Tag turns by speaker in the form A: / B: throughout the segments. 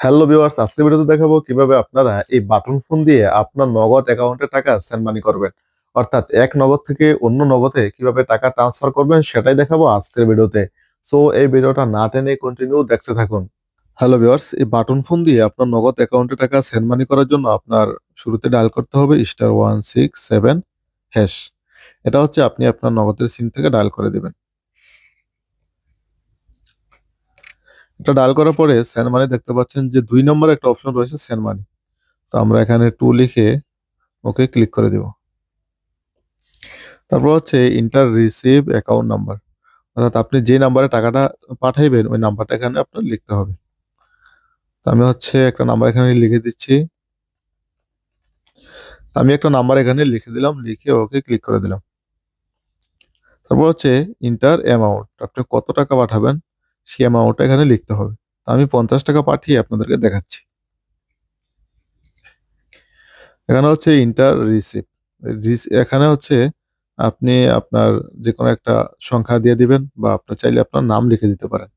A: Hello viewers আজকে ভিডিওতে দেখাবো কীভাবে আপনারা এই বাটন ফোন দিয়ে আপনার নগদ অ্যাকাউন্টে টাকা সেন্ড মানি করবেন। অর্থাৎ এক নগদ থেকে অন্য নগদে কীভাবে টাকা ট্রান্সফার করবেন সেটাই দেখাবো আজকের ভিডিওতে। সো এই ভিডিওটা না টেনে কন্টিনিউ দেখতে থাকুন। হ্যালো ভিউয়ার্স এই বাটন ফোন দিয়ে আপনার নগদ অ্যাকাউন্টে টাকা সেন্ড মানি করার জন্য আপনার শুরুতে ডায়াল করতে হবে star one six seven hash এটা হচ্ছে আপনি আপনার নগদের সিম থেকে ডায়াল করে দিবেন। এটা ডায়াল করার পরে সেন্ড মানি দেখতে পাচ্ছেন যে দুই নম্বরে একটা অপশন রয়েছে সেন্ড মানি তো আমরা এখানে টু লিখে ওকে ক্লিক করে দেব। তারপর হচ্ছে ইন্টার রিসিভ অ্যাকাউন্ট নাম্বার অর্থাৎ আপনি যে নাম্বারে টাকাটা পাঠাইবেন, ওই নাম্বারটা এখানে আপনার লিখতে হবে। তো আমি হচ্ছে একটা নাম্বার এখানে লিখে দিচ্ছি। আমি একটা নাম্বার এখানে লিখে দিলাম, লিখে ওকে ক্লিক করে দিলাম। তারপর হচ্ছে ইন্টার অ্যামাউন্ট আপনি কত টাকা পাঠাবেন? সেই অ্যামাউন্টটা এখানে লিখতে হবে। আমি পঞ্চাশ টাকা পাঠিয়ে আপনাদেরকে দেখাচ্ছি। এখানে হচ্ছে ইন্টার রিসিভ এখানে হচ্ছে আপনি আপনার যে কোনো একটা সংখ্যা দিয়ে দিবেন বা আপনার চাইলে আপনার নাম লিখে দিতে পারেন।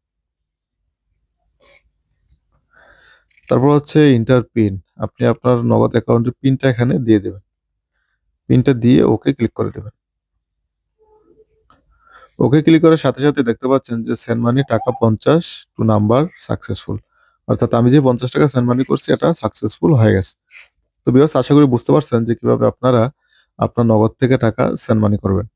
A: তারপর হচ্ছে ইন্টার পিন আপনি আপনার নগদ অ্যাকাউন্টের পিনটা এখানে দিয়ে দেবেন। পিনটা দিয়ে ওকে ক্লিক করে দেবেন। ওকে ক্লিক করার সাথে সাথে দেখতে পাচ্ছেন যে সেন্ড মানি টাকা পঞ্চাশ টু নাম্বার সাকসেসফুল অর্থাৎ আমি যে পঞ্চাশ টাকা সেন্ড মানি করছি, এটা সাকসেসফুল হয়ে গেছে। তো বিকজ আশা করি বুঝতে পারছেন যে কীভাবে আপনারা আপনার নগদ থেকে টাকা সেন্ড মানি করবেন।